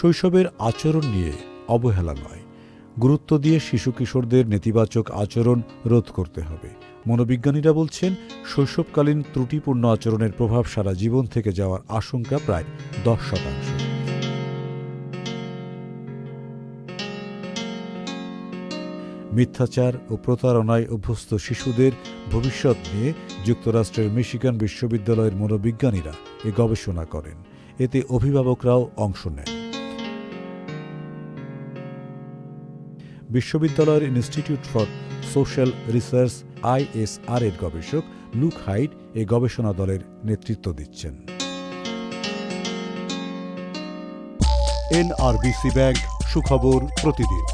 শৈশবের আচরণ নিয়ে অবহেলা নয়। গুরুত্ব দিয়ে শিশু কিশোরদের নেতিবাচক আচরণ রোধ করতে হবে। মনোবিজ্ঞানীরা বলছেন, শৈশবকালীন ত্রুটিপূর্ণ আচরণের প্রভাব সারা জীবন থেকে যাওয়ার আশঙ্কা প্রায় দশ শতাংশ। মিথ্যাচার ও প্রতারণায় অভ্যস্ত শিশুদের ভবিষ্যৎ নিয়ে যুক্তরাষ্ট্রের মিশিগান বিশ্ববিদ্যালয়ের মনোবিজ্ঞানীরা এ গবেষণা করেন। এতে অভিভাবকরাও অংশ নেন। বিশ্ববিদ্যালয়ের Institute for Social Research ISR এর গবেষক লুক হাইট এই গবেষণা দলের নেতৃত্ব দিচ্ছেন। এনআরবিসি ব্যাংক সুখবর প্রতিদিন।